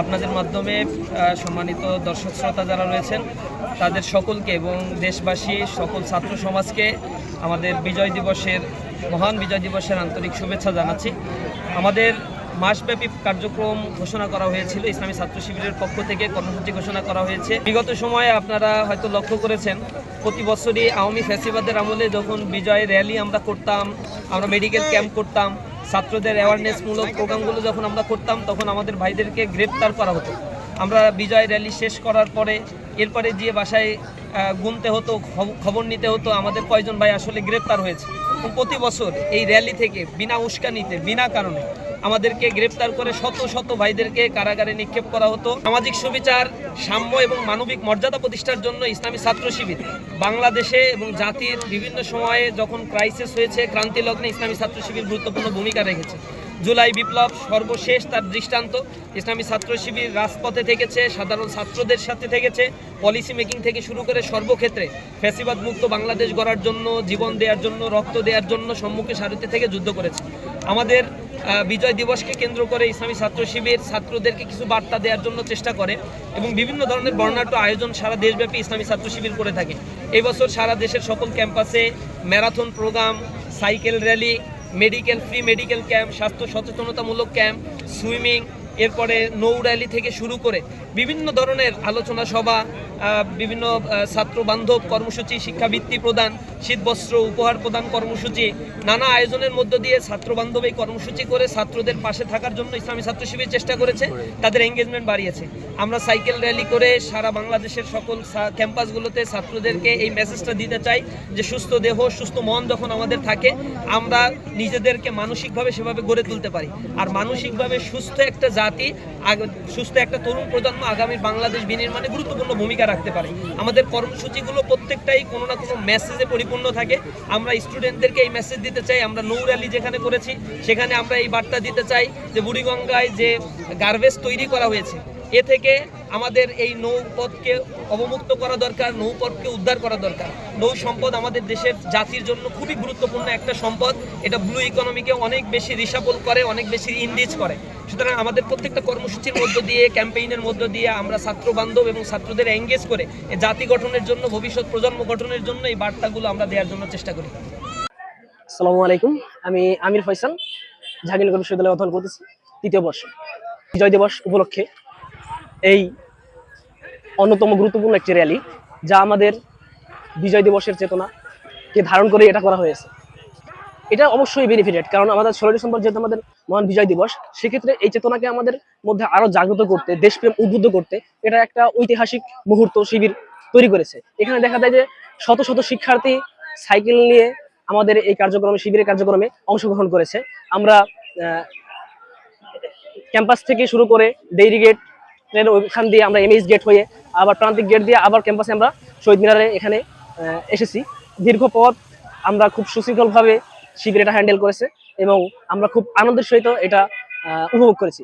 আপনাদের মাধ্যমে সম্মানিত দর্শক শ্রোতা যারা রয়েছেন, তাদের সকলকে এবং দেশবাসী, সকল ছাত্র সমাজকে আমাদের বিজয় দিবসের, মহান বিজয় দিবসের আন্তরিক শুভেচ্ছা জানাচ্ছি। আমাদের মাসব্যাপী কার্যক্রম ঘোষণা করা হয়েছিল, ইসলামী ছাত্র শিবিরের পক্ষ থেকে কর্মসূচি ঘোষণা করা হয়েছে। বিগত সময়ে আপনারা হয়তো লক্ষ্য করেছেন, প্রতি বছরই আওয়ামী ফ্যাসিবাদের আমলে যখন বিজয় র্যালি আমরা করতাম, আমরা মেডিকেল ক্যাম্প করতাম ছাত্রদের অ্যাওয়ারনেসমূলক প্রোগ্রামগুলো যখন আমরা করতাম, তখন আমাদের ভাইদেরকে গ্রেপ্তার করা হতো। আমরা বিজয় র্যালি শেষ করার পরে, এরপরে যে বাসায় গুনতে হতো, খব- খবর নিতে হতো, আমাদের কয়জন ভাই আসলে গ্রেপ্তার হয়েছে। প্রতি বছর এই র্যালি থেকে বিনা উস্কানিতে, বিনা কারণে আমাদেরকে গ্রেপ্তার করে শত শত ভাইদেরকে কারাগারে নিক্ষেপ করা হতো। সামাজিক সুবিচার, সাম্য এবং মানবিক মর্যাদা প্রতিষ্ঠার জন্য ইসলামী ছাত্র শিবির বাংলাদেশে এবং জাতির বিভিন্ন সময়ে যখন ক্রাইসিস হয়েছে, ক্রান্তি লগ্নে ইসলামী ছাত্র শিবির গুরুত্বপূর্ণ ভূমিকা রেখেছে। জুলাই বিপ্লব সর্বশেষ তার দৃষ্টান্ত। ইসলামী ছাত্র শিবির রাজপথে থেকেছে, সাধারণ ছাত্রদের সাথে থেকেছে পলিসি মেকিং থেকে শুরু করে সর্বক্ষেত্রে ফ্যাসিবাদ মুক্ত বাংলাদেশ গড়ার জন্য, জীবন দেওয়ার জন্য, রক্ত দেওয়ার জন্য সম্মুখে সারথি থেকে যুদ্ধ করেছে। আমাদের বিজয় দিবসকে কেন্দ্র করে ইসলামী ছাত্র শিবির ছাত্রদেরকে কিছু বার্তা দেওয়ার জন্য চেষ্টা করে এবং বিভিন্ন ধরনের বর্ণাঢ্য আয়োজন সারা দেশব্যাপী ইসলামী ছাত্র শিবির করে থাকে। এই বছর সারা দেশের সকল ক্যাম্পাসে marathon program, cycle rally, medical, free medical camp, স্বাস্থ্য সচেতনতামূলক ক্যাম্প, সুইমিং এরপরে নৌ র্যালি থেকে শুরু করে বিভিন্ন ধরনের আলোচনা সভা বিভিন্ন ছাত্র বান্ধব কর্মসূচি, শিক্ষাবৃত্তি প্রদান শীতবস্ত্র উপহার প্রদান কর্মসূচি, নানা আয়োজনের মধ্য দিয়ে ছাত্র বান্ধব এই কর্মসূচি করে ছাত্রদের পাশে থাকার জন্য ইসলামী ছাত্র শিবির চেষ্টা করেছে, তাদের এঙ্গেজমেন্ট বাড়িয়েছে। আমরা সাইকেল র্যালি করে সারা বাংলাদেশের সকল ক্যাম্পাসগুলোতে ছাত্রদেরকে এই মেসেজটা দিতে চাই যে সুস্থ দেহ, সুস্থ মন যখন আমাদের থাকে, আমরা নিজেদেরকে মানসিকভাবে সেভাবে গড়ে তুলতে পারি। আর মানসিকভাবে সুস্থ একটা জাতি সুস্থ একটা তরুণ প্রজন্ম আগামী বাংলাদেশ বিনির্মাণে গুরুত্বপূর্ণ ভূমিকা রাখতে পারে। আমাদের কর্মসূচিগুলো প্রত্যেকটাই কোনো না কোনো মেসেজে পরিপূর্ণ থাকে। আমরা স্টুডেন্টদেরকে এই মেসেজ দিতে চাই, আমরা নৌ র্যালি যেখানে করেছি, সেখানে আমরা এই বার্তা দিতে চাই যে বুড়িগঙ্গায় যে গার্বেজ তৈরি করা হয়েছে এ থেকে আমাদের এই নৌপথকে অবমুক্ত করা দরকার, নৌপথকে উদ্ধার করা দরকার। নৌ সম্পদ আমাদের দেশের জাতির জন্য খুবই গুরুত্বপূর্ণ একটা সম্পদ। এটা ব্লু ইকোনমিকে অনেক বেশি রিসাবল করে, অনেক বেশি ইনরিচ করে। সুতরাং আমাদের প্রত্যেকটা কর্মসূচির মধ্য দিয়ে ক্যাম্পেইনের মধ্য দিয়ে আমরা ছাত্র বান্ধব এবং ছাত্রদের এঙ্গেজ করে জাতি গঠনের জন্য, ভবিষ্যৎ প্রজন্ম গঠনের জন্য এই বার্তাগুলো আমরা দেওয়ার জন্য চেষ্টা করি। আসসালামু আলাইকুম। আমি আমির ফয়সাল, জাহাঙ্গীরনগর বিশ্ববিদ্যালয়ে অধ্যয়ন করতেছি, তৃতীয় বর্ষ। বিজয় দিবস উপলক্ষে এই অন্যতম গুরুত্বপূর্ণ একটি র্যালি যা আমাদের বিজয় দিবসের চেতনাকে ধারণ করে এটা করা হয়েছে। এটা অবশ্যই বেনিফিটেড কারণ আমাদের ষোলো ডিসেম্বর যেহেতু আমাদের মহান বিজয় দিবস, সেক্ষেত্রে এই চেতনাকে আমাদের মধ্যে আরও জাগ্রত করতে, দেশপ্রেম উদ্বুদ্ধ করতে এটা একটা ঐতিহাসিক মুহূর্ত, শিবির তৈরি করেছে। এখানে দেখা যায় যে শত শত শিক্ষার্থী সাইকেল নিয়ে আমাদের এই কার্যক্রমে, শিবিরের কার্যক্রমে অংশগ্রহণ করেছে। আমরা ক্যাম্পাস থেকে শুরু করে ডেইরি গেট ট্রেন ওইখান দিয়ে আমরা এমএস গেট হয়ে আবার প্রান্তিক গেট দিয়ে আবার ক্যাম্পাসে আমরা শহীদ মিনারে এখানে এসেছি। দীর্ঘ পথ আমরা খুব সুশৃঙ্খলভাবে শিবির এটা হ্যান্ডেল করেছে এবং আমরা খুব আনন্দের সহিত এটা উপভোগ করেছি।